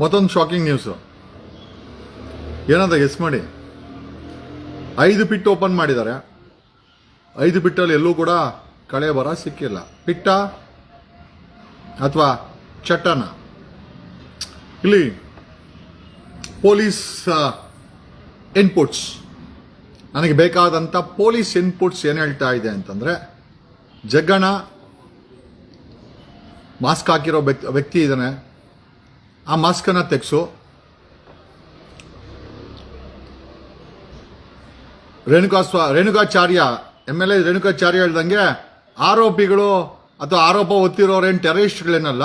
ಮತ್ತೊಂದು shocking news ಏನಂತ guess ಮಾಡಿ. ಐದು ಪಿಟ್ ಓಪನ್ ಮಾಡಿದ್ದಾರೆ. ಐದು ಪಿಟ್ಟಲ್ಲಿ ಎಲ್ಲೂ ಕೂಡ ಕಳೆ ಬರ ಸಿಕ್ಕಿಲ್ಲ. ಪಿಟ್ಟ ಅಥವಾ ಚಟ್ಟನ? ಇಲ್ಲಿ ಪೊಲೀಸ್ ಇನ್ಪುಟ್ಸ್ ನನಗೆ ಬೇಕಾದಂಥ ಪೊಲೀಸ್ ಇನ್ಪುಟ್ಸ್ ಏನು ಹೇಳ್ತಾ ಇದೆ ಅಂತಂದರೆ ಜಗ್ಗಣ್ಣ ಮಾಸ್ಕ್ ಹಾಕಿರೋ ವ್ಯಕ್ತಿ ಇದ್ದಾನೆ. ಆ ಮಾಸ್ಕನ್ನು ತೆಗೆಸು. ರೇಣುಕಾ ಸ್ವ Renukacharya, M L A Renukacharya ಹೇಳ್ದಂಗೆ ಆರೋಪಿಗಳು ಅಥವಾ ಆರೋಪ ಒತ್ತಿರೋರೇನು ಟೆರರಿಸ್ಟ್ಗಳೇನಲ್ಲ,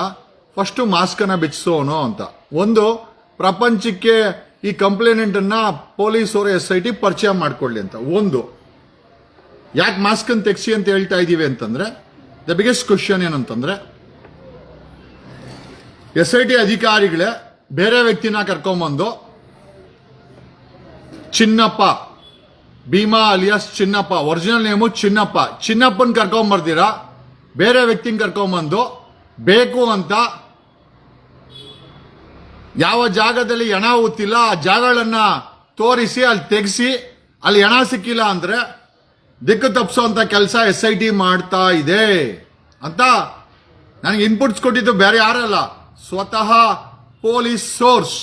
ಫಸ್ಟು ಮಾಸ್ಕನ್ನು ಬಿಚ್ಚಿಸೋನು ಅಂತ. ಒಂದು, ಪ್ರಪಂಚಕ್ಕೆ ಈ ಕಂಪ್ಲೇನೆಂಟನ್ನು ಪೊಲೀಸವರು ಎಸ್ ಐ ಟಿ ಪರಿಚಯ ಮಾಡಿಕೊಳ್ಳಿ ಅಂತ. ಒಂದು, ಯಾಕೆ ಮಾಸ್ಕನ್ನು ತೆಗ್ಸಿ ಅಂತ ಹೇಳ್ತಾ ಇದ್ದೀವಿ ಅಂತಂದ್ರೆ, ದ ಬಿಗ್ಗೆಸ್ಟ್ ಕ್ವಶನ್ ಏನಂತಂದ್ರೆ ಎಸ್ ಐ ಟಿ ಅಧಿಕಾರಿಗಳೇ ಬೇರೆ ವ್ಯಕ್ತಿನ ಕರ್ಕೊಂಬಂದು Chinnappa, Bhima alias Chinnappa original name Chinnappa, ಚಿನ್ನಪ್ಪನ ಕರ್ಕೊಂಬರ್ತೀರಾ ಬೇರೆ ವ್ಯಕ್ತಿನ ಕರ್ಕೊಂಬಂದು ಬೇಕು ಅಂತ ಯಾವ ಜಾಗದಲ್ಲಿ ಹೆಣ ಊತಿಲ್ಲ ಆ ಜಾಗಗಳನ್ನ ತೋರಿಸಿ, ಅಲ್ಲಿ ತೆಗೆಸಿ, ಅಲ್ಲಿ ಹೆಣ ಸಿಕ್ಕಿಲ್ಲ ಅಂದ್ರೆ ದಿಕ್ಕು ಅಂತ ಕೆಲಸ ಎಸ್ ಐ ಟಿ ಮಾಡ್ತಾ ಇದೆ ಅಂತ ನನಗೆ ಇನ್ಪುಟ್ಸ್ ಕೊಟ್ಟಿದ್ದು ಬೇರೆ ಯಾರಲ್ಲ. ಸ್ವತಃ ಪೊಲೀಸ್ ಸೋರ್ಸ್.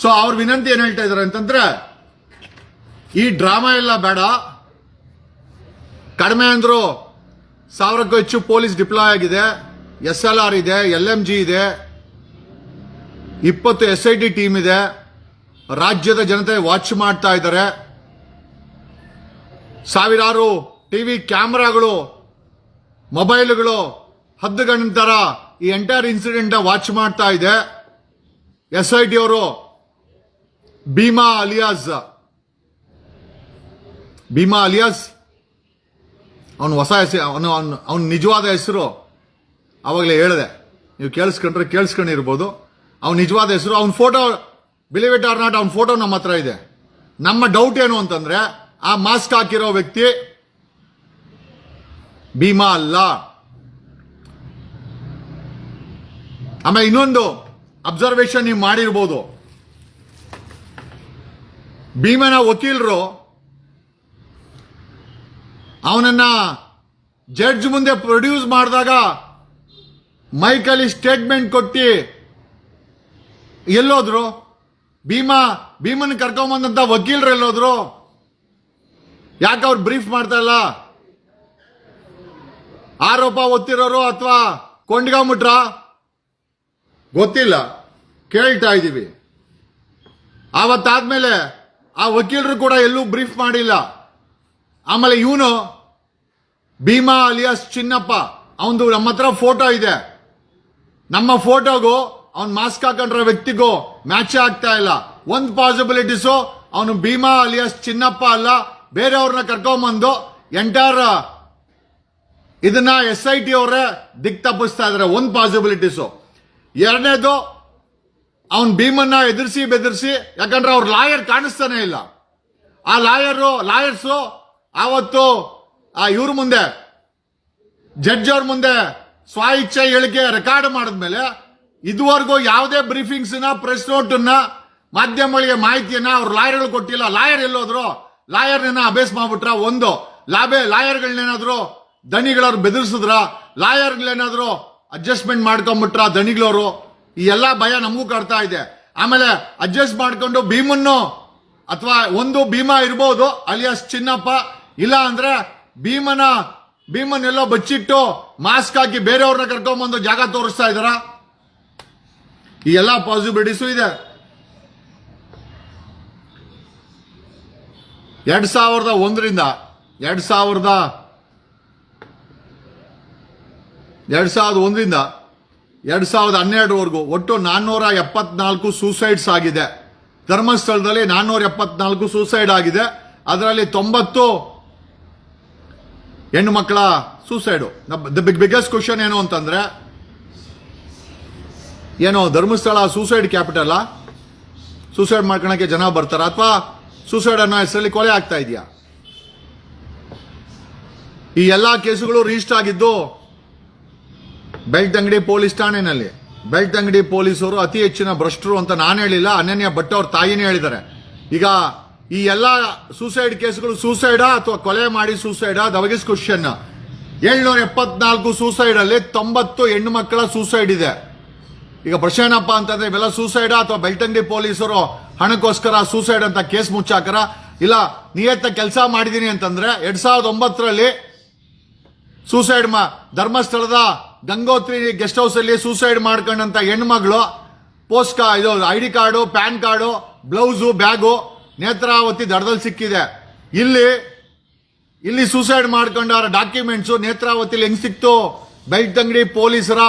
ಸೊ ಅವ್ರ ವಿನಂತಿ ಏನು ಹೇಳ್ತಾ ಇದಾರೆ ಅಂತಂದ್ರೆ, ಈ ಡ್ರಾಮಾ ಎಲ್ಲ ಬೇಡ. ಕಡಿಮೆ ಅಂದ್ರು ಸಾವಿರಕ್ಕೂ ಹೆಚ್ಚು ಪೊಲೀಸ್ ಡಿಪ್ಲಾಯ್ ಆಗಿದೆ, ಎಸ್ ಎಲ್ ಆರ್ ಇದೆ, ಎಲ್ ಎಂ ಜಿ ಇದೆ, ಇಪ್ಪತ್ತು ಎಸ್ ಐ ಟಿ ಟೀಮ್ ಇದೆ, ರಾಜ್ಯದ ಜನತೆ ವಾಚ್ ಮಾಡ್ತಾ ಇದ್ದಾರೆ. ಸಾವಿರಾರು ಟಿವಿ ಕ್ಯಾಮ್ರಾಗಳು, ಮೊಬೈಲ್ಗಳು ಹದ್ದು ಗಂಟೆ ತರ ಈ ಎಂಟೈರ್ ಇನ್ಸಿಡೆಂಟ್ ವಾಚ್ ಮಾಡ್ತಾ ಇದೆ. ಎಸ್ ಐ ಟಿ ಅವರು, ಭೀಮಾ ಅಲಿಯಾಸ್. ಭೀಮಾ ಅಲಿಯಾಸ್, ಅವನು ಹೊಸ ಹೆಸರು ಅವನು, ಅವನ ಅವನ ನಿಜವಾದ ಹೆಸರು ಅವಾಗಲೇ ಹೇಳಿದೆ. ನೀವು ಕೇಳಿಸ್ಕೊಂಡ್ರೆ ಕೇಳಿಸ್ಕೊಂಡಿರ್ಬೋದು. ಅವನ ನಿಜವಾದ ಹೆಸರು, ಅವನ photo believe it or not ಅವನ ಫೋಟೋ ನಮ್ಮ ಹತ್ರ ಇದೆ. ನಮ್ಮ ಡೌಟ್ ಏನು ಅಂತಂದ್ರೆ, ಆ ಮಾಸ್ಕ್ ಹಾಕಿರೋ ವ್ಯಕ್ತಿ ಭೀಮಾ ಅಲ್ಲ. ಆಮೇಲೆ ಇನ್ನೊಂದು ಅಬ್ಸರ್ವೇಷನ್ ನೀವು ಮಾಡಿರ್ಬೋದು. ಭೀಮನ ವಕೀಲರು ಅವನನ್ನ ಜಡ್ಜ್ ಮುಂದೆ ಪ್ರೊಡ್ಯೂಸ್ ಮಾಡಿದಾಗ ಮೈಕಲ್ಲಿ ಸ್ಟೇಟ್ಮೆಂಟ್ ಕೊಟ್ಟು ಎಲ್ಲೋದ್ರು, ಭೀಮಾ, ಭೀಮನ್ ಕರ್ಕೊಂಬಂದಂಥ ವಕೀಲರು ಎಲ್ಲೋದ್ರು, ಯಾಕೆ ಅವ್ರು ಬ್ರೀಫ್ ಮಾಡ್ತಾ ಇಲ್ಲ? ಆರೋಪ ಒತ್ತಿರೋರು ಅಥವಾ ಕೊಂಡ್ಕೊಂಬಿಟ್ರ ಗೊತ್ತಿಲ್ಲ. ಕೇಳ್ತಾ ಇದ್ದೀವಿ. ಆವತ್ತಾದ್ಮೇಲೆ ಆ ವಕೀಲರು ಕೂಡ ಎಲ್ಲೂ ಬ್ರೀಫ್ ಮಾಡಿಲ್ಲ. ಆಮೇಲೆ ಇವನು ಭೀಮಾ ಅಲಿಯಾಸ್ ಚಿನ್ನಪ್ಪ, ಅವನದು ನಮ್ಮ ಹತ್ರ ಫೋಟೋ ಇದೆ. ನಮ್ಮ ಫೋಟೋಗೂ ಅವ್ನು ಮಾಸ್ಕ್ ಹಾಕೊಂಡ್ರ ವ್ಯಕ್ತಿಗೂ ಮ್ಯಾಚ್ ಆಗ್ತಾ ಇಲ್ಲ. ಒಂದು ಪಾಸಿಬಿಲಿಟೀಸು ಅವನು ಭೀಮಾ ಅಲಿಯಾಸ್ ಚಿನ್ನಪ್ಪ ಅಲ್ಲ ಬೇರೆಯವ್ರನ್ನ ಕರ್ಕೊಂಬಂದು ಎಂಟೈರ್ ಇದನ್ನ ಎಸ್ ಐ ಟಿ ಅವರೇ ದಿಕ್ ತಪ್ಪಿಸ್ತಾ ಇದಾರೆ, ಒಂದು ಪಾಸಿಬಿಲಿಟೀಸು. ಎರಡನೇದು, ಅವನ್ ಭೀಮನ್ನ ಎದುರಿಸಿ ಬೆದರಿಸಿ, ಯಾಕಂದ್ರೆ ಅವ್ರ ಲಾಯರ್ ಕಾಣಿಸ್ತಾನೆ ಇಲ್ಲ. ಆ ಲಾಯರು, ಲಾಯರ್ಸು ಆವತ್ತು, ಆ ಇವ್ರ ಮುಂದೆ, ಜಡ್ಜ್ ಅವ್ರ ಮುಂದೆ ಸ್ವ ಇಚ್ಛೆ ಹೇಳಿಕೆ ರೆಕಾರ್ಡ್ ಮಾಡಿದ್ಮೇಲೆ, ಇದುವರೆಗೂ ಯಾವುದೇ ಬ್ರೀಫಿಂಗ್ಸ್ನ ಪ್ರೆಸ್ ನೋಟ್ನ ಮಾಧ್ಯಮಗಳಿಗೆ ಮಾಹಿತಿಯನ್ನ ಅವ್ರ ಲಾಯರ್ಗಳು ಕೊಟ್ಟಿಲ್ಲ. ಲಾಯರ್ ಎಲ್ಲೋದ್ರು ಲಾಯರ್ನ ಅಭ್ಯಾಸ ಮಾಡ್ಬಿಟ್ರ ಒಂದು ಲಾಬೆ ಲಾಯರ್ಗಳನ್ನೇನಾದ್ರು ದಣಿಗಳವ್ರು ಬೆದರಿಸಿದ್ರ? ಲಾಯರ್ಗಳೇನಾದ್ರು ಅಡ್ಜಸ್ಟ್ಮೆಂಟ್ ಮಾಡ್ಕೊಂಡ್ಬಿಟ್ರ ದಣಿಗಳವರು ಈ ಎಲ್ಲ ಭಯ ನಮಗೂ ಕಾಡ್ತಾ ಇದೆ. ಆಮೇಲೆ ಅಡ್ಜಸ್ಟ್ ಮಾಡ್ಕೊಂಡು ಭೀಮನ್ನು ಅಥವಾ ಒಂದು ಭೀಮಾ ಇರ್ಬೋದು, ಅಲಿಯಾಸ್ ಚಿನ್ನಪ್ಪ, ಇಲ್ಲ ಅಂದ್ರೆ ಭೀಮನ ಭೀಮನ್ ಎಲ್ಲೋ ಬಚ್ಚಿಟ್ಟು ಮಾಸ್ಕ್ ಹಾಕಿ ಬೇರೆಯವ್ರನ್ನ ಕರ್ಕೊಂಬಂದು ಜಾಗ ತೋರಿಸ್ತಾ ಇದಾರ ಈ ಎಲ್ಲ ಪಾಸಿಬಿಲಿಟೀಸು ಇದೆ. ಎರಡ್ ಸಾವಿರದ ಒಂದರಿಂದ, ಎರಡ್ ಸಾವಿರದ ಎರಡ್ ಸಾವಿರದ ಒಂದರಿಂದ ಎರಡು ಸಾವಿರದ ಹನ್ನೆರಡರವರೆಗೂ ಒಟ್ಟು ನಾನ್ನೂರ ಎಪ್ಪತ್ನಾಲ್ಕು ಸೂಸೈಡ್ಸ್ ಆಗಿದೆ. ಧರ್ಮಸ್ಥಳದಲ್ಲಿ ನಾನ್ನೂರ ಎಪ್ಪತ್ನಾಲ್ಕು ಸೂಸೈಡ್ ಆಗಿದೆ. ಅದರಲ್ಲಿ ತೊಂಬತ್ತು ಹೆಣ್ಣು ಮಕ್ಕಳ suicide the big biggest question ಏನು ಅಂತಂದ್ರೆ, ಏನು ಧರ್ಮಸ್ಥಳ ಸೂಸೈಡ್ ಕ್ಯಾಪಿಟಲ್ ಸೂಸೈಡ್ ಮಾಡ್ಕೊಳಕ್ಕೆ ಜನ ಬರ್ತಾರ? ಅಥವಾ ಸೂಸೈಡ್ ಅನ್ನೋ ಹೆಸರಲ್ಲಿ ಕೊಲೆ ಆಗ್ತಾ ಇದೆಯಾ? ಈ ಎಲ್ಲಾ ಕೇಸುಗಳು ರಿಜಿಸ್ಟರ್ ಆಗಿದ್ದು ಬೆಳ್ತಂಗಡಿ ಪೊಲೀಸ್ ಠಾಣೆನಲ್ಲಿ. ಬೆಳ್ತಂಗಡಿ ಪೊಲೀಸರು ಅತಿ ಹೆಚ್ಚಿನ ಭ್ರಷ್ಟರು ಅಂತ ನಾನು ಹೇಳಿಲ್ಲ, ಅನನ್ಯ ಭಟ್ ಅವ್ರ ತಾಯಿನೇ ಹೇಳಿದ್ದಾರೆ. ಈಗ ಈ ಎಲ್ಲ ಸೂಸೈಡ್ ಕೇಸ್ಗಳು ಸೂಸೈಡಾ ಅಥವಾ ಕೊಲೆ ಮಾಡಿ ಸೂಸೈಡಾ ದವಗಿಸ್ ಕ್ವಶನ್ ಏಳ್ನೂರ ಎಪ್ಪತ್ನಾಲ್ಕು ಸೂಸೈಡ್ ಅಲ್ಲಿ ತೊಂಬತ್ತು ಹೆಣ್ಣು ಮಕ್ಕಳ ಸೂಸೈಡ್ ಇದೆ. ಈಗ ಪ್ರಶ್ನೆ ಏನಪ್ಪ ಅಂತಂದ್ರೆ, ಇವೆಲ್ಲ ಸೂಸೈಡಾ ಅಥವಾ ಬೆಳ್ತಂಗಡಿ ಪೊಲೀಸರು ಹಣಕ್ಕೋಸ್ಕರ ಸೂಸೈಡ್ ಅಂತ ಕೇಸ್ ಮುಚ್ಚಾಕರ? ಇಲ್ಲ, ನಿಯತ್ತ ಕೆಲಸ ಮಾಡಿದ್ದೀನಿ ಅಂತಂದ್ರೆ ಎರಡ್ ಸಾವಿರದ ಒಂಬತ್ತರಲ್ಲಿ ಸೂಸೈಡ್ ಮಾ ಧರ್ಮಸ್ಥಳದ ಗಂಗೋತ್ರಿ ಗೆಸ್ಟ್ ಹೌಸ್ ಅಲ್ಲಿ ಸೂಸೈಡ್ ಮಾಡ್ಕೊಂಡಂತ ಹೆಣ್ಮಗಳು ಪೋಸ್ಟ್ ಇದು I D card, pan card, blouse, bag, Netravati ದಡದಲ್ಲಿ ಸಿಕ್ಕಿದೆ. ಇಲ್ಲಿ ಇಲ್ಲಿ ಸೂಸೈಡ್ ಮಾಡ್ಕೊಂಡವರ ಡಾಕ್ಯುಮೆಂಟ್ಸು ನೇತ್ರಾವತಿಲಿ ಹೆಂಗ್ ಸಿಕ್ತು? ಬೆಳ್ತಂಗಡಿ ಪೊಲೀಸರ.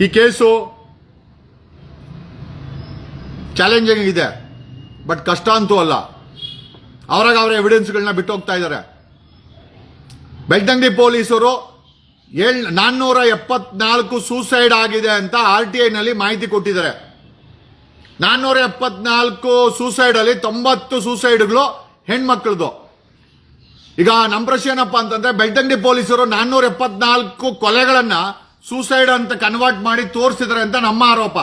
ಈ ಕೇಸು ಚಾಲೆಂಜಿಂಗ್ ಇದೆ ಬಟ್ ಕಷ್ಟ ಅಂತೂ ಅಲ್ಲ. ಅವ್ರಾಗ ಅವರ ಎವಿಡೆನ್ಸ್ಗಳನ್ನ ಬಿಟ್ಟು ಹೋಗ್ತಾ ಇದ್ದಾರೆ ಬೆಳ್ತಂಗಡಿ ಪೊಲೀಸರು ಏಳ್ ನಾನ್ನೂರ ಎಪ್ಪತ್ನಾಲ್ಕು ಸೂಸೈಡ್ ಆಗಿದೆ ಅಂತ ಆರ್ ಟಿ ಐನಲ್ಲಿ ಮಾಹಿತಿ ಕೊಟ್ಟಿದ್ದಾರೆ. ನಾನ್ನೂರ ಎಪ್ಪತ್ನಾಲ್ಕು ಸೂಸೈಡ್ ಅಲ್ಲಿ ತೊಂಬತ್ತು ಸೂಸೈಡ್ಗಳು ಹೆಣ್ಮಕ್ಳದು. ಈಗ ನಮ್ಮ ಪ್ರಶ್ನೆ ಏನಪ್ಪ ಅಂತಂದ್ರೆ ಬೆಳ್ತಂಗಡಿ ಪೊಲೀಸರು ನಾನ್ನೂರ ಎಪ್ಪತ್ನಾಲ್ಕು ಕೊಲೆಗಳನ್ನ ಸೂಸೈಡ್ ಅಂತ ಕನ್ವರ್ಟ್ ಮಾಡಿ ತೋರಿಸಿದ್ರೆ ಅಂತ ನಮ್ಮ ಆರೋಪ.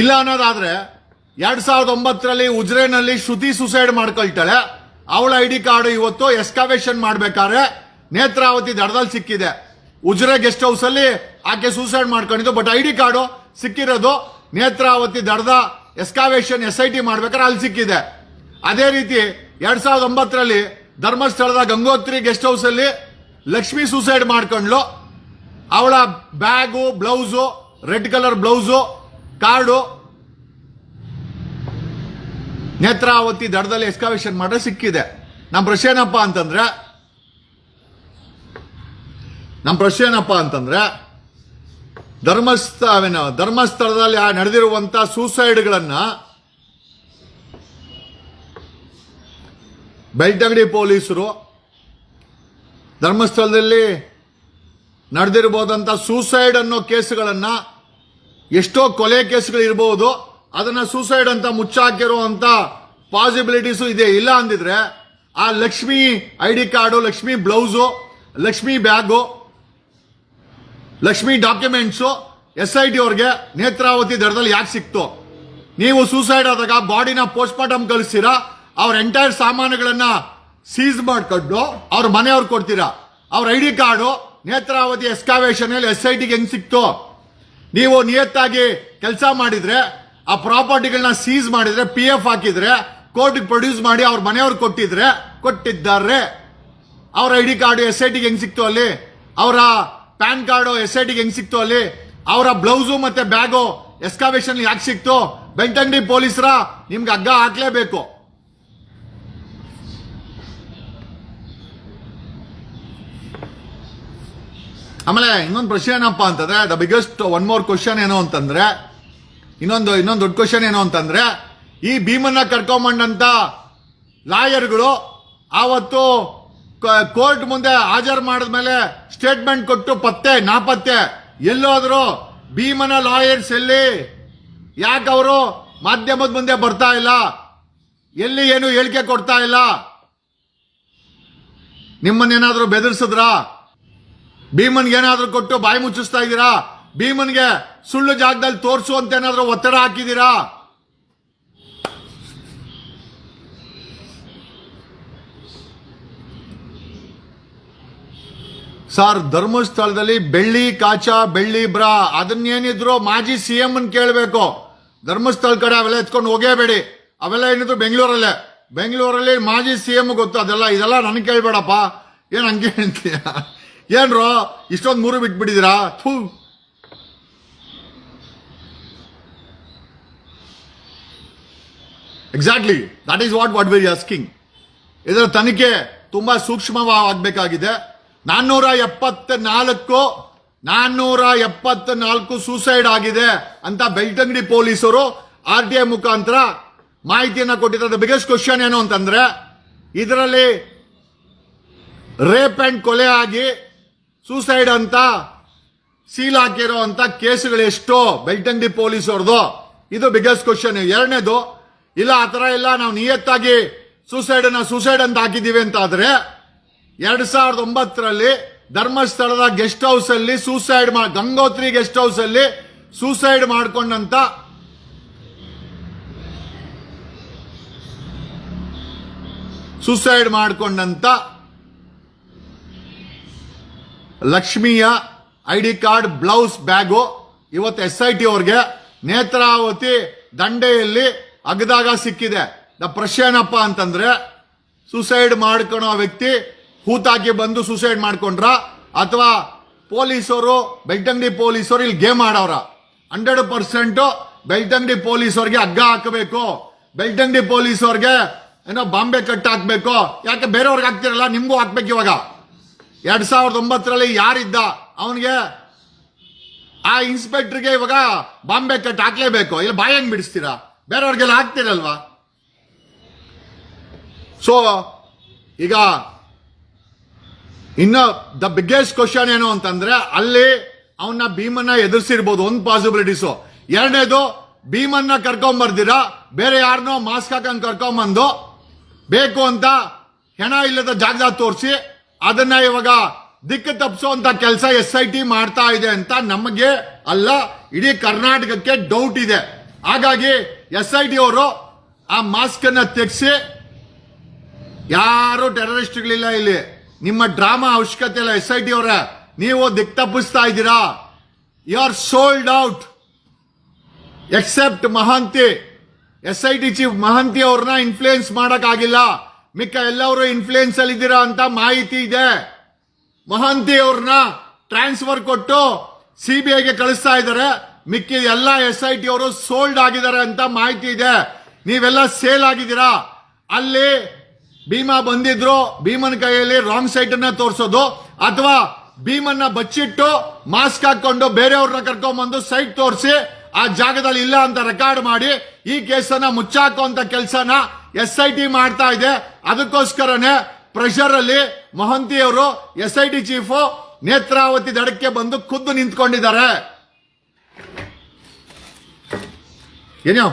ಇಲ್ಲ ಅನ್ನೋದಾದ್ರೆ ಎರಡ್ ಸಾವಿರದ ಒಂಬತ್ತರಲ್ಲಿ ಉಜ್ರೆನಲ್ಲಿ ಶ್ರುತಿ ಸೂಸೈಡ್ ಮಾಡ್ಕೊಳ್ತಾಳೆ. ಅವಳ ಐ ಡಿ ಕಾರ್ಡ್ ಇವತ್ತು ಎಸ್ಕಾವೇಶನ್ ಮಾಡ್ಬೇಕಾದ್ರೆ ನೇತ್ರಾವತಿ ದಡದಲ್ಲಿ ಸಿಕ್ಕಿದೆ. ಉಜ್ರೆ ಗೆಸ್ಟ್ ಹೌಸ್ ಅಲ್ಲಿ ಆಕೆ ಸೂಸೈಡ್ ಮಾಡ್ಕೊಂಡಿದ್ದು ಬಟ್ ಐ ಡಿ ಕಾರ್ಡು ಸಿಕ್ಕಿರೋದು ನೇತ್ರಾವತಿ ದಡದ ಎಸ್ಕಾವೇಶನ್ ಎಸ್ ಐ ಟಿ ಮಾಡ್ಬೇಕಾದ್ರೆ ಅಲ್ಲಿ ಸಿಕ್ಕಿದೆ. ಅದೇ ರೀತಿ ಎರಡ್ ಸಾವಿರದ ಒಂಬತ್ತರಲ್ಲಿ ಧರ್ಮಸ್ಥಳದ ಗಂಗೋತ್ರಿ ಗೆಸ್ಟ್ ಹೌಸ್ ಅಲ್ಲಿ ಲಕ್ಷ್ಮಿ ಸೂಸೈಡ್ ಮಾಡ್ಕೊಂಡ್ಲು. ಅವಳ bag, blouse, red colour blouse, card Netravati ದಡದಲ್ಲಿ ಎಕ್ಸ್ಕಾವೇಷನ್ ಮಾಡ್ರೆ ಸಿಕ್ಕಿದೆ. ನಮ್ಮ ಪ್ರಶ್ನೆ ಏನಪ್ಪ ಅಂತಂದ್ರೆ ನಮ್ಮ ಪ್ರಶ್ನೆ ಏನಪ್ಪ ಅಂತಂದ್ರೆ ಧರ್ಮಸ್ಥ ಅವೇನು ಧರ್ಮಸ್ಥಳದಲ್ಲಿ ಆ ನಡೆದಿರುವಂತ ಸೂಸೈಡ್ಗಳನ್ನ ಬೆಳ್ತಂಗಡಿ ಪೊಲೀಸರು ಧರ್ಮಸ್ಥಳದಲ್ಲಿ ನಡೆದಿರಬಹುದಂತ ಸೂಸೈಡ್ ಅನ್ನೋ ಕೇಸ್ಗಳನ್ನ ಎಷ್ಟೋ ಕೊಲೆ ಕೇಸ್ಗಳು ಇರಬಹುದು ಅದನ್ನ ಸೂಸೈಡ್ ಅಂತ ಮುಚ್ಚಾಕಿರುವಂತ ಪಾಸಿಬಿಲಿಟೀಸು ಇದೆ. ಇಲ್ಲ ಅಂದಿದ್ರೆ ಆ Lakshmi I D card Lakshmi blouse Lakshmi bag Lakshmi documents S I T ಅವ್ರಿಗೆ ನೇತ್ರಾವತಿ ದಡದಲ್ಲಿ ಯಾಕೆ ಸಿಕ್ತು? ನೀವು ಸೂಸೈಡ್ ಆದಾಗ ಬಾಡಿನ ಪೋಸ್ಟ್ ಮಾರ್ಟಮ್ ಕಳಿಸ್ತೀರಾ ಅವ್ರ ಎಂಟೈರ್ ಸಾಮಾನುಗಳನ್ನ ಸೀಸ್ ಮಾಡ್ಕೊಂಡು ಅವ್ರ ಮನೆಯವ್ರು ಕೊಡ್ತೀರಾ? ಅವ್ರ I D card Netravati excavation S I ಟಿಗೆ ಹೆಂಗ್ ಸಿಕ್ತು? ನೀವು ನಿಯತ್ತಾಗಿ ಕೆಲಸ ಮಾಡಿದ್ರೆ ಆ ಪ್ರಾಪರ್ಟಿಗಳನ್ನ ಸೀಸ್ ಮಾಡಿದ್ರೆ ಪಿ ಎಫ್ ಹಾಕಿದ್ರೆ, ಕೋರ್ಟಿಗೆ ಪ್ರೊಡ್ಯೂಸ್ ಮಾಡಿ ಅವ್ರ ಮನೆಯವ್ರು ಕೊಟ್ಟಿದ್ರೆ, ಕೊಟ್ಟಿದ್ದಾರೆ. ಅವ್ರ I D card S I ಟಿಗೆ ಹೆಂಗ್ ಸಿಕ್ತು ಅಲ್ಲಿ? ಅವರ ಪ್ಯಾನ್ ಕಾರ್ಡು ಎಸ್ ಐ ಟಿಗೆ ಹೆಂಗ್ ಸಿಕ್ತು ಅಲ್ಲಿ? ಅವರ ಬ್ಲೌಸು ಮತ್ತೆ ಬ್ಯಾಗು ಎಸ್ಕಾವೇಶನ್ ಯಾಕೆ ಸಿಕ್ತು? ಬೆಂಟಂಗಡಿ ಪೊಲೀಸರ ನಿಮ್ಗೆ ಹಗ್ಗ ಹಾಕ್ಲೇಬೇಕು. ಆಮೇಲೆ ಇನ್ನೊಂದು ಪ್ರಶ್ನೆ ಏನಪ್ಪಾ ಅಂತಂದ್ರೆ the biggest one more question ಏನು ಅಂತಂದ್ರೆ ಇನ್ನೊಂದು ಇನ್ನೊಂದು ದೊಡ್ಡ ಕ್ವಶನ್ ಏನು ಅಂತಂದ್ರೆ, ಈ ಭೀಮನ್ನ ಕರ್ಕೊಂಬಂಡಂತ ಲಾಯರ್ಗಳು ಆವತ್ತು ಕೋರ್ಟ್ ಮುಂದೆ ಹಾಜರು ಮಾಡಿದ್ಮೇಲೆ ಸ್ಟೇಟ್ಮೆಂಟ್ ಕೊಟ್ಟು ಪತ್ತೆ, ನಾಪತ್ತೆ. ಎಲ್ಲೋದ್ರು ಭೀಮನ ಲಾಯರ್ಸ್ ಎಲ್ಲಿ? ಯಾಕೆ ಅವರು ಮಾಧ್ಯಮದ ಮುಂದೆ ಬರ್ತಾ ಇಲ್ಲ? ಎಲ್ಲಿ ಏನು ಹೇಳಿಕೆ ಕೊಡ್ತಾ ಇಲ್ಲ? ನಿಮ್ಮನ್ನೇನಾದ್ರೂ ಬೆದರ್ಸಿದ್ರಾ? ಭೀಮನ್ಗೆ ಏನಾದ್ರೂ ಕೊಟ್ಟು ಬಾಯಿ ಮುಚ್ಚಿಸ್ತಾ ಇದ್ದೀರಾ? ಭೀಮನ್ಗೆ ಸುಳ್ಳು ಜಾಗದಲ್ಲಿ ತೋರಿಸು ಅಂತ ಏನಾದರೂ ಒತ್ತಡ ಹಾಕಿದ್ದೀರಾ? ಸರ್, ಧರ್ಮಸ್ಥಳದಲ್ಲಿ ಬೆಳ್ಳಿ ಕಾಚ, ಬೆಳ್ಳಿ ಬ್ರಾ, ಅದನ್ನೇನಿದ್ರು ಮಾಜಿ ಸಿ ಎಂ ಕೇಳಬೇಕು. ಧರ್ಮಸ್ಥಳ ಕಡೆ ಅವೆಲ್ಲ ಎತ್ಕೊಂಡು ಹೋಗೇಬೇಡಿ. ಅವೆಲ್ಲ ಏನಿದ್ರು ಬೆಂಗಳೂರಲ್ಲೇ. ಬೆಂಗಳೂರಲ್ಲಿ ಮಾಜಿ ಸಿ ಎಂ ಗೊತ್ತು, ಅದೆಲ್ಲ, ಇದೆಲ್ಲ ನನಗೆ ಕೇಳ್ಬೇಡಪ್ಪ. ಏನ್ ಹಂಗೆ ಹೇಳ್ತೀಯ ಏನ್ರೋ, ಇಷ್ಟೊಂದು ಮೂರು ಬಿಟ್ಬಿಟ್ಟಿದ್ದೀರಾ? ಥೂ. Exactly that is what what we're asking ಇದರ ತನಿಖೆ ತುಂಬಾ ಸೂಕ್ಷ್ಮವಾಗಬೇಕಾಗಿದೆ. ನಾನ್ನೂರ ಎಪ್ಪತ್ತ ನಾಲ್ಕು ನಾನ್ನೂರ ಎಪ್ಪತ್ತ ನಾಲ್ಕು ಸೂಸೈಡ್ ಆಗಿದೆ ಅಂತ ಬೆಳ್ತಂಗಡಿ ಪೊಲೀಸರು ಆರ್ ಟಿ ಐ ಮುಖಾಂತರ ಮಾಹಿತಿಯನ್ನ ಕೊಟ್ಟಿದ್ದಾರೆ. ಬಿಗ್ಗೆಸ್ಟ್ ಕ್ವಶನ್ ಏನು ಅಂತಂದ್ರೆ, ಇದರಲ್ಲಿ ರೇಪ್ ಅಂಡ್ ಕೊಲೆ ಆಗಿ ಸೂಸೈಡ್ ಅಂತ ಸೀಲ್ ಹಾಕಿರೋ ಅಂತ ಕೇಸುಗಳು ಎಷ್ಟು ಬೆಳ್ತಂಗಡಿ ಇದು ಬಿಗ್ಗೆಸ್ಟ್ ಕ್ವಶನ್ ಎರಡನೇದು ಇಲ್ಲ, ಆ ಥರ ಇಲ್ಲ, ನಾವು ನಿಯತ್ತಾಗಿ ಸೂಸೈಡನ್ನು ಸೂಸೈಡ್ ಅಂತ ಹಾಕಿದೀವಿ ಅಂತ ಆದ್ರೆ ಎರಡ್ ಸಾವಿರದ ಒಂಬತ್ತರಲ್ಲಿ ಧರ್ಮಸ್ಥಳದ ಗೆಸ್ಟ್ ಹೌಸ್ ಅಲ್ಲಿ ಸೂಸೈಡ್ ಮಾ ಗಂಗೋತ್ರಿ ಗೆಸ್ಟ್ ಹೌಸ್ ಅಲ್ಲಿ ಸೂಸೈಡ್ ಮಾಡ್ಕೊಂಡಂತ ಸೂಸೈಡ್ ಮಾಡ್ಕೊಂಡಂತ ಲಕ್ಷ್ಮಿಯ I D card, blouse, bag ಇವತ್ತು ಎಸ್ ಐ ಟಿ ಅವ್ರಿಗೆ ನೇತ್ರಾವತಿ ದಂಡೆಯಲ್ಲಿ ಅಗದಾಗ ಸಿಕ್ಕಿದೆ. ದ ಪ್ರಶ್ನೆನಪ್ಪ ಅಂತಂದ್ರೆ, ಸುಸೈಡ್ ಮಾಡ್ಕೊಳೋ ವ್ಯಕ್ತಿ ಹೂತಾಕಿ ಬಂದು ಸುಸೈಡ್ ಮಾಡ್ಕೊಂಡ್ರ ಅಥವಾ ಪೊಲೀಸರು, ಬೆಳ್ತಂಗಡಿ ಪೊಲೀಸರು ಇಲ್ಲಿ ಗೇಮ್ ಆಡೋರ ಹಂಡ್ರೆಡ್ ಪರ್ಸೆಂಟು ಬೆಳ್ತಂಗಡಿ ಪೊಲೀಸರಿಗೆ ಹಗ್ಗ ಹಾಕಬೇಕು. ಬೆಳ್ತಂಗಡಿ ಪೊಲೀಸರಿಗೆ ಏನೋ ಬಾಂಬೆ ಕಟ್ ಹಾಕ್ಬೇಕು. ಯಾಕೆ ಬೇರೆಯವ್ರಿಗೆ ಹಾಕ್ತಿರಲ್ಲ, ನಿಮಗೂ ಹಾಕ್ಬೇಕು ಇವಾಗ. ಎರಡ್ ಸಾವಿರದ ಒಂಬತ್ತರಲ್ಲಿ ಯಾರಿದ್ದ? ಅವನಿಗೆ ಆ ಇನ್ಸ್ಪೆಕ್ಟರ್ಗೆ ಇವಾಗ ಬಾಂಬೆ ಕಟ್ ಹಾಕ್ಲೇಬೇಕು. ಇಲ್ಲ ಬಾಯಂಗ್ ಬಿಡಿಸ್ತೀರಾ? ಬೇರೆಯವ್ರಿಗೆಲ್ಲ ಹಾಕ್ತೀರಲ್ವಾ ಸೊ ಈಗ ಇನ್ನು ದ ಬಿಗ್ಗೆಸ್ಟ್ ಕ್ವಶನ್ ಏನು ಅಂತಂದ್ರೆ ಅಲ್ಲಿ ಅವನ್ನ ಭೀಮನ್ನ ಎದುರಿಸಿರ್ಬೋದು ಒಂದು ಪಾಸಿಬಿಲಿಟೀಸು ಎರಡನೇದು, ಭೀಮನ್ನ ಕರ್ಕೊಂಬರ್ದಿರಾ ಬೇರೆ ಯಾರನ್ನೋ ಮಾಸ್ಕ್ ಹಾಕೊಂಡ್ ಕರ್ಕೊಂಬಂದು ಬೇಕು ಅಂತ ಹೆಣ ಇಲ್ಲದ ಜಾಗದಾಗ ತೋರಿಸಿ, ಅದನ್ನ ಇವಾಗ ದಿಕ್ಕು ತಪ್ಪಿಸುವಂತ ಕೆಲಸ ಎಸ್ ಐ ಟಿ ಮಾಡ್ತಾ ಇದೆ ಅಂತ ನಮಗೆ ಅಲ್ಲ, ಇಡೀ ಕರ್ನಾಟಕಕ್ಕೆ ಡೌಟ್ ಇದೆ. ಹಾಗಾಗಿ ಎಸ್ ಐ ಡಿ ಅವರು ಆ ಮಾಸ್ಕ್ ಅನ್ನ ತೆಗೆಸಿ ಯಾರು ಟೆರರಿಸ್ಟ್ಗಳಿಲ್ಲ ಇಲ್ಲಿ. ನಿಮ್ಮ ಡ್ರಾಮಾ ಅವಶ್ಯಕತೆ ಇಲ್ಲ, ಎಸ್ ಐ ಟಿ ಅವರ. ನೀವು ದಿಕ್ ತಪ್ಪಿಸ್ತಾ ಇದ್ದೀರಾ? You are sold out except Mahanti. S I T chief Mahanti ಅವ್ರನ್ನ ಇನ್ಫ್ಲೂಯೆನ್ಸ್ ಮಾಡೋಕ್ಕಾಗಿಲ್ಲ. ಮಿಕ್ಕ ಎಲ್ಲವರು ಇನ್ಫ್ಲೂಯೆನ್ಸ್ ಅಲ್ಲಿ ಇದ್ದೀರಾ ಅಂತ ಮಾಹಿತಿ ಇದೆ. ಮಹಾಂತಿ ಅವ್ರನ್ನ ಟ್ರಾನ್ಸ್ಫರ್ ಕೊಟ್ಟು ಸಿ ಬಿ ಐಗೆ ಕಳಿಸ್ತಾ ಇದ್ದಾರೆ. ಮಿಕ್ಕಿ ಎಲ್ಲ ಎಸ್ ಐ ಟಿ ಅವರು ಸೋಲ್ಡ್ ಆಗಿದ್ದಾರೆ ಅಂತ ಮಾಹಿತಿ ಇದೆ. ನೀವೆಲ್ಲ ಸೇಲ್ ಆಗಿದ್ದೀರಾ? ಅಲ್ಲಿ ಭೀಮಾ ಬಂದಿದ್ರು. ಭೀಮನ ಕೈಯಲ್ಲಿ ರಾಂಗ್ ಸೈಟ್ ಅನ್ನ ತೋರಿಸೋದು. ಅಥವಾ ಭೀಮನ್ನ ಬಚ್ಚಿಟ್ಟು ಮಾಸ್ಕ್ ಹಾಕೊಂಡು ಬೇರೆಯವ್ರನ್ನ ಕರ್ಕೊಂಡ್ಬಂದು ಸೈಟ್ ತೋರಿಸಿ ಆ ಜಾಗದಲ್ಲಿ ಇಲ್ಲ ಅಂತ ರೆಕಾರ್ಡ್ ಮಾಡಿ ಈ ಕೇಸನ್ನ ಮುಚ್ಚಾಕುವಂತ ಕೆಲಸನ ಎಸ್ ಐ ಟಿ ಮಾಡ್ತಾ ಇದೆ. ಅದಕ್ಕೋಸ್ಕರನೇ ಪ್ರೆಷರ್ ಅಲ್ಲಿ ಮೊಹಂತಿ ಅವರು S I T chief Netravati ದಡಕ್ಕೆ ಬಂದು ಖುದ್ದು ನಿಂತ್ಕೊಂಡಿದ್ದಾರೆ. ಏನೋ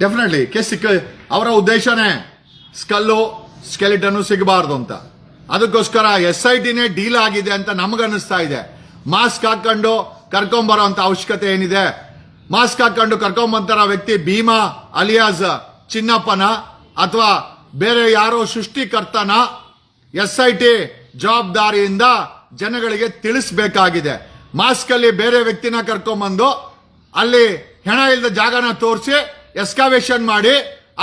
ಡೆಫಿನೆಟ್ಲಿ ಕೇಸ್ ಅವರ ಉದ್ದೇಶನೇ ಸ್ಕಲ್ಲು ಸ್ಕೆಲಿಟನ್ ಸಿಗಬಾರ್ದು ಅಂತ. ಅದಕ್ಕೋಸ್ಕರ ಎಸ್ ಐ ಟಿನೇ ಡೀಲ್ ಆಗಿದೆ ಅಂತ ನಮಗನ್ನಿಸ್ತಾ ಇದೆ. ಮಾಸ್ಕ್ ಹಾಕೊಂಡು ಕರ್ಕೊಂಬರೋ ಅಂತ ಅವಶ್ಯಕತೆ ಏನಿದೆ? ಮಾಸ್ಕ್ ಹಾಕೊಂಡು ಕರ್ಕೊಂಬಂತಾರ ವ್ಯಕ್ತಿ ಭೀಮಾ ಅಲಿಯಾಸ್ ಚಿನ್ನಪ್ಪನ ಅಥವಾ ಬೇರೆ ಯಾರೋ ಸೃಷ್ಟಿಕರ್ತನ ಎಸ್ ಐ ಟಿ ಜವಾಬ್ದಾರಿಯಿಂದ ಜನಗಳಿಗೆ ತಿಳಿಸ್ಬೇಕಾಗಿದೆ. ಮಾಸ್ಕ್ ಅಲ್ಲಿ ಬೇರೆ ವ್ಯಕ್ತಿನ ಕರ್ಕೊಂಬಂದು ಅಲ್ಲಿ ಹೆಣ ಇಲ್ಲದ ಜಾಗನ ತೋರಿಸಿ ಎಸ್ಕಾವೇಶನ್ ಮಾಡಿ,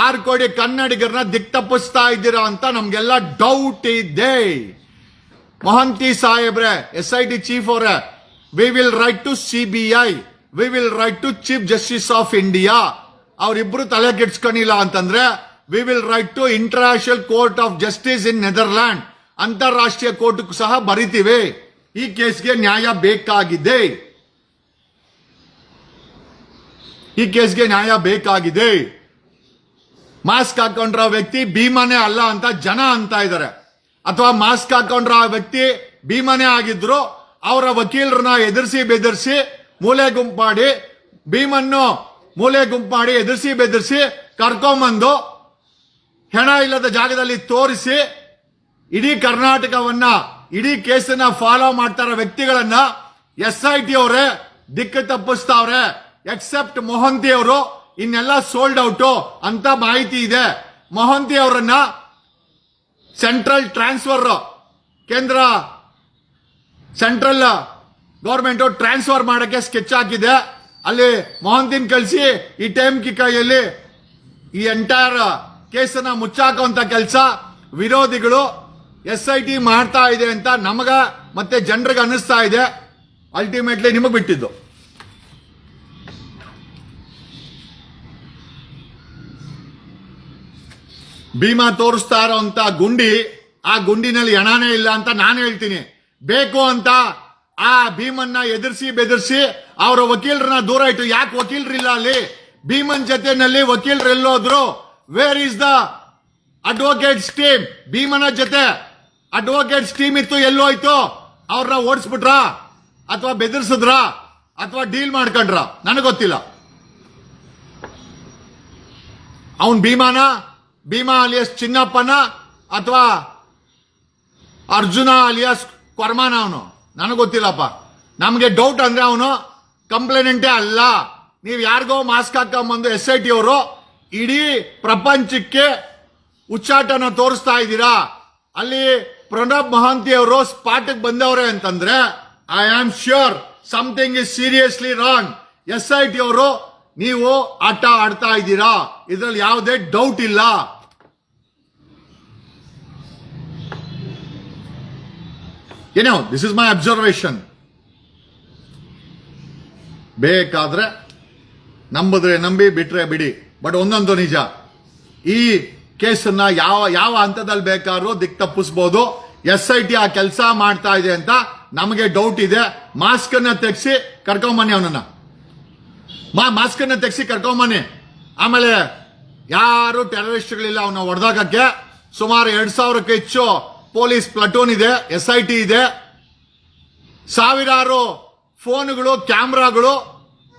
ಆರು ಕೋಟಿ ಕನ್ನಡಿಗರನ್ನ ದಿಕ್ ತಪ್ಪಿಸ್ತಾ ಇದ್ದೀರಾ ಅಂತ ನಮ್ಗೆಲ್ಲ ಡೌಟ್ ಇದೆ. ಮಹಂತಿ ಸಾಹೇಬ್ರೆ ಎಸ್ ಐ ಟಿ ಚೀಫ್ ಅವರೇ we will write to C B I we will write to chief justice of India ಅವರಿಬ್ರು ತಲೆ ಕೆಡ್ಸ್ಕೊಂಡಿಲ್ಲ ಅಂತಂದ್ರೆ we will write to international court of justice in Netherland ಅಂತಾರಾಷ್ಟ್ರೀಯ ಕೋರ್ಟ್ಗೂ ಸಹ ಬರಿತೀವಿ. ಈ ಕೇಸ್ಗೆ ನ್ಯಾಯ ಬೇಕಾಗಿದೆ. ಈ ಕೇಸ್ಗೆ ನ್ಯಾಯ ಬೇಕಾಗಿದೆ. ಮಾಸ್ಕ್ ಹಾಕೊಂಡ್ರ ವ್ಯಕ್ತಿ ಭೀಮನೇ ಅಲ್ಲ ಅಂತ ಜನ ಅಂತ ಇದ್ದಾರೆ. ಅಥವಾ ಮಾಸ್ಕ್ ಹಾಕೊಂಡ್ರ ವ್ಯಕ್ತಿ ಭೀಮನೇ ಆಗಿದ್ರು ಅವರ ವಕೀಲರನ್ನ ಎದುರಿಸಿ ಬೆದರಿಸಿ ಮೂಲೆ ಗುಂಪಾಡಿ ಭೀಮನ್ನು ಮೂಲೆ ಗುಂಪಾಡಿ ಎದುರಿಸಿ ಬೆದರಿಸಿ ಕರ್ಕೊಂಬಂದು ಹೆಣ ಇಲ್ಲದ ಜಾಗದಲ್ಲಿ ತೋರಿಸಿ ಇಡೀ ಕರ್ನಾಟಕವನ್ನ, ಇಡೀ ಕೇಸನ್ನ ಫಾಲೋ ಮಾಡ್ತಾರ ವ್ಯಕ್ತಿಗಳನ್ನ ಎಸ್ ಐ ಟಿ ಅವರೇ, ದಿಕ್ಕು ತಪ್ಪಿಸ್ತಾವ್ರೆ ಎಕ್ಸೆಪ್ಟ್ ಮೊಹಂತಿ ಅವರು, ಇನ್ನೆಲ್ಲ ಸೋಲ್ಡ್ ಔಟ್ ಅಂತ ಮಾಹಿತಿ ಇದೆ. ಮೊಹಂತಿ ಅವರನ್ನ ಸೆಂಟ್ರಲ್ ಟ್ರಾನ್ಸ್ಫರ್ ಕೇಂದ್ರ ಸೆಂಟ್ರಲ್ ಗೌರ್ಮೆಂಟ್ ಟ್ರಾನ್ಸ್ಫರ್ ಮಾಡಕ್ಕೆ ಸ್ಕೆಚ್ ಹಾಕಿದೆ. ಅಲ್ಲಿ ಮೊಹಂತಿನ್ ಕಳಿಸಿ ಈ ಟೈಮ್ ಕಿ ಕೈಯಲ್ಲಿ ಈ ಎಂಟೈರ್ ಕೇಸನ್ನ ಮುಚ್ಚಾಕುವಂತ ಕೆಲಸ ವಿರೋಧಿಗಳು ಎಸ್ ಐ ಟಿ ಮಾಡ್ತಾ ಇದೆ ಅಂತ ನಮಗ ಮತ್ತೆ ಜನರಿಗೆ ಅನ್ನಿಸ್ತಾ ಇದೆ. ಅಲ್ಟಿಮೇಟ್ಲಿ ನಿಮಗೆ ಬಿಟ್ಟಿದ್ದು. ಭೀಮಾ ತೋರಿಸ್ತಾ ಇರೋಂತ ಗುಂಡಿ, ಆ ಗುಂಡಿನಲ್ಲಿ ಹೆಣನೇ ಇಲ್ಲ ಅಂತ ನಾನು ಹೇಳ್ತೀನಿ. ಬೇಕು ಅಂತ ಆ ಭೀಮನ್ನ ಎದುರಿಸಿ ಬೆದರಿಸಿ ಅವರ ವಕೀಲರನ್ನ ದೂರ ಇಟ್ಟು, ಯಾಕೆ ವಕೀಲರಿಲ್ಲ ಅಲ್ಲಿ? ಭೀಮನ್ ಜೊತೆನಲ್ಲಿ ವಕೀಲರು ಎಲ್ಲೋದ್ರು where is the advocates team ಭೀಮನ ಜೊತೆ. ಅಡ್ವೊಕೇಟ್ಸ್ ಟೀಮ್ ಇತ್ತು ಎಲ್ಲೋಯ್ತು ಅವ್ರನ್ನ ಓಡಿಸ್ಬಿಟ್ರಾ? ಅಥವಾ ಬೆದರ್ಸಿದ್ರಾ? ಅಥವಾ ಡೀಲ್ ಮಾಡ್ಕೊಂಡ್ರ? ನನಗೆ ಗೊತ್ತಿಲ್ಲ. ಅವನ್ ಭೀಮಾನ? ಭೀಮಾ ಅಲಿಯಸ್ ಚಿನ್ನಪ್ಪನ? ಅಥವಾ ಅರ್ಜುನ ಅಲಿಯಾಸ್ ಕೊರ್ಮಾನ ಅವನು? ನನಗೆ ಗೊತ್ತಿಲ್ಲಪ್ಪ. ನಮಗೆ ಡೌಟ್ ಅಂದ್ರೆ ಅವನು ಕಂಪ್ಲೇನೆಂಟೇ ಅಲ್ಲ. ನೀವು ಯಾರಿಗೋ ಮಾಸ್ಕ್ ಹಾಕೊಂಬಂದು ಎಸ್ ಐ ಟಿ ಅವರು, ಇಡೀ ಪ್ರಪಂಚಕ್ಕೆ ಉಚ್ಚಾಟನ ತೋರಿಸ್ತಾ ಇದ್ದೀರಾ? ಅಲ್ಲಿ ಪ್ರಣಬ್ ಮಹಾಂತಿ ಅವರು ಸ್ಪಾಟ್ಗೆ ಬಂದವ್ರೆ ಅಂತಂದ್ರೆ I am sure something is seriously wrong S I T ಅವರು, ನೀವು ಆಟ ಆಡ್ತಾ ಇದ್ದೀರಾ? ಇದ್ರಲ್ಲಿ ಯಾವುದೇ ಡೌಟ್ ಇಲ್ಲ. ಏನೋ ದಿಸ್ ಇಸ್ ಮೈ ಅಬ್ಸರ್ವೇಷನ್ ಬೇಕಾದ್ರೆ ನಂಬಿದ್ರೆ ನಂಬಿ, ಬಿಟ್ರೆ ಬಿಡಿ. ಬಟ್ ಒಂದೊಂದು ನಿಜ. ಈ ಕೇಸನ್ನ ಯಾವ ಯಾವ ಹಂತದಲ್ಲಿ ಬೇಕಾದ್ರೂ ದಿಕ್ ತಪ್ಪಿಸ್ಬೋದು ಎಸ್ ಐ ಟಿ ಆ ಕೆಲಸ ಮಾಡ್ತಾ ಇದೆ ಅಂತ ನಮಗೆ ಡೌಟ್ ಇದೆ. ಮಾಸ್ಕ್ ಅನ್ನ ತೆಗೆಸಿ ಕರ್ಕೊಂಬನ್ನಿ ಅವನನ್ನ. ಮಾಸ್ಕ್ ಅನ್ನ ತೆಗೆಸಿ ಕರ್ಕೊಂಬನ್ನಿ ಆಮೇಲೆ ಯಾರು ಟೆರರಿಸ್ಟ್ಗಳಿಲ್ಲ ಅವನ್ನ ಹೊಡೆದಾಕಕ್ಕೆ ಸುಮಾರು ಎರಡ್ ಸಾವಿರಕ್ಕೆ ಹೆಚ್ಚು ಪೊಲೀಸ್ ಪ್ಲಟೂನ್ ಇದೆ, ಎಸ್ ಐ ಟಿ ಇದೆ. ಸಾವಿರಾರು ಫೋನ್ಗಳು, ಕ್ಯಾಮ್ರಾಗಳು,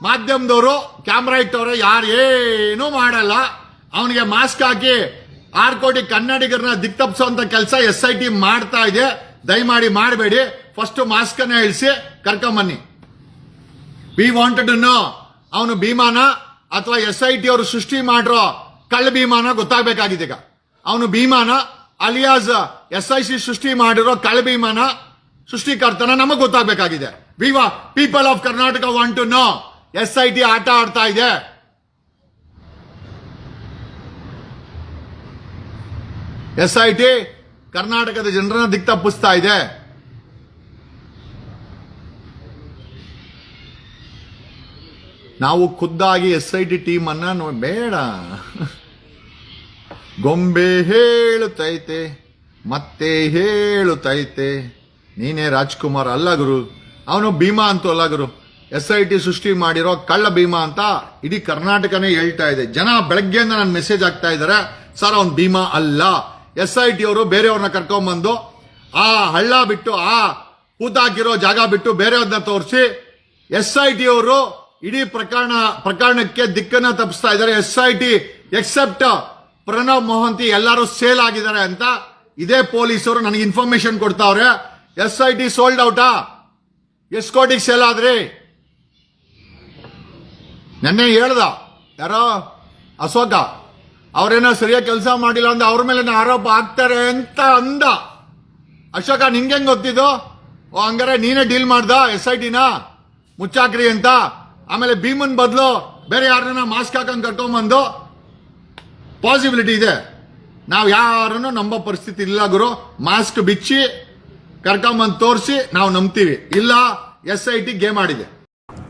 ಮಾಧ್ಯಮದವರು, ಕ್ಯಾಮ್ರಾ ಇಟ್ಟವ್ರೆ ಯಾರು ಏನೂ ಮಾಡಲ್ಲ. ಅವನಿಗೆ ಮಾಸ್ಕ್ ಹಾಕಿ ಆರು ಕೋಟಿ ಕನ್ನಡಿಗರನ್ನ ದಿಕ್ತಪ್ಸೋಂತ ಕೆಲಸ ಎಸ್ ಐ ಟಿ ಮಾಡ್ತಾ ಇದೆ. ದಯಮಾಡಿ ಮಾಡಬೇಡಿ. ಫಸ್ಟ್ ಮಾಸ್ಕ್ ಅನ್ನ ಇಳಿಸಿ ಕರ್ಕೊಂಬನ್ನಿ. ವಿ ವಾಂಟೆಡ್ ನೋ ಅವನು ಭೀಮಾನ ಅಥವಾ ಎಸ್ ಐ ಟಿ ಅವರು ಸೃಷ್ಟಿ ಮಾಡಿರೋ ಕಳ್ಳ ಭೀಮಾನ ಗೊತ್ತಾಗಬೇಕಾಗಿದೆ ಈಗ. ಅವನು ಭೀಮಾನ ಅಲಿಯಾಸ್ ಎಸ್ ಐ ಸಿ ಸೃಷ್ಟಿ ಮಾಡಿರೋ ಕಳ್ಳ ಭೀಮಾನ ಸೃಷ್ಟಿಕರ್ತನ ನಮಗೆ ಗೊತ್ತಾಗಬೇಕಾಗಿದೆ. ವಿವಾ people of Karnataka want to know S I T ಆಟ ಆಡ್ತಾ ಇದೆ. ಎಸ್ ಐ ಟಿ ಕರ್ನಾಟಕದ ಜನರನ್ನ ದಿಕ್ ತಪ್ಪಿಸ್ತಾ ಇದೆ. ನಾವು ಖುದ್ದಾಗಿ ಎಸ್ ಐ ಟಿ ಟೀಮ್ ಅನ್ನ ಬೇಡ. ಗೊಂಬೆ ಹೇಳುತ್ತೈತೆ, ಮತ್ತೆ ಹೇಳುತ್ತೈತೆ. ನೀನೇ ರಾಜ್ಕುಮಾರ್ ಅಲ್ಲ ಗುರು. ಅವನು ಭೀಮಾ ಅಂತೂ ಅಲ್ಲ ಗುರು. ಎಸ್ ಐ ಟಿ ಸೃಷ್ಟಿ ಮಾಡಿರೋ ಕಳ್ಳ ಭೀಮಾ ಅಂತ ಇಡೀ ಕರ್ನಾಟಕನೇ ಹೇಳ್ತಾ ಇದೆ. ಜನ ಬೆಳಗ್ಗೆಯಿಂದ ನನ್ನ ಮೆಸೇಜ್ ಆಗ್ತಾ ಇದ್ದಾರೆ ಸರ್, ಅವ್ನು ಭೀಮಾ ಅಲ್ಲ. ಎಸ್ ಐ ಟಿ ಅವರು ಬೇರೆಯವ್ರನ್ನ ಕರ್ಕೊಂಬಂದು ಆ ಹಳ್ಳ ಬಿಟ್ಟು, ಆ ಕೂತಾಕಿರೋ ಜಾಗ ಬಿಟ್ಟು ಬೇರೆಯವ್ರನ್ನ ತೋರಿಸಿ ಎಸ್ ಐ ಟಿ ಅವರು ಇಡೀ ಪ್ರಕರಣ, ಪ್ರಕರಣಕ್ಕೆ ದಿಕ್ಕನ್ನ ತಪ್ಪಿಸ್ತಾ ಇದ್ದಾರೆ. S I T except Pranav Mohanty ಎಲ್ಲರೂ ಸೇಲ್ ಆಗಿದ್ದಾರೆ ಅಂತ ಇದೇ ಪೊಲೀಸರು ನನಗೆ ಇನ್ಫಾರ್ಮೇಶನ್ ಕೊಡ್ತಾವ್ರೆ. ಎಸ್ ಐ ಟಿ ಸೋಲ್ಡ್ ಔಟಾ? ಎಸ್ ಕೋಟಿಗೆ ಸೇಲ್ ಆದ್ರಿ? ನೆನ್ನೆ ಹೇಳ್ದ. ಯಾರೋ? ಅಶೋಕ. ಅವ್ರೇನೋ ಸರಿಯಾಗಿ ಕೆಲಸ ಮಾಡಿಲ್ಲ ಅಂದ್ರೆ ಅವ್ರ ಮೇಲೆ ಆರೋಪ ಆಗ್ತಾರೆ ಅಂತ ಅಂದ. ಅಶೋಕ ನಿಂಗೆ ಹೆಂಗ್ ಗೊತ್ತಿದ್ದು? ಓ, ಹಂಗಾರೆ ನೀನೇ ಡೀಲ್ ಮಾಡ್ದ ಎಸ್ ಐ ಟಿನ ಮುಚ್ಚಾಕ್ರಿ ಅಂತ. ಆಮೇಲೆ ಭೀಮನ್ ಬದಲು ಬೇರೆ ಯಾರನ್ನ ಮಾಸ್ಕ್ ಹಾಕೊಂಡ್ ಕರ್ಕೊಂಬಂದು. ಪಾಸಿಬಿಲಿಟಿ ಇದೆ. ನಾವು ಯಾರನ್ನು ನಂಬೋ ಪರಿಸ್ಥಿತಿ ಇಲ್ಲ ಗುರು. ಮಾಸ್ಕ್ ಬಿಚ್ಚಿ, ಕರ್ಕೊಂಬಂದು ತೋರಿಸಿ, ನಾವು ನಂಬ್ತೀವಿ. ಇಲ್ಲ, ಎಸ್ ಐ ಟಿ ಗೇಮ್ ಆಡಿದೆ.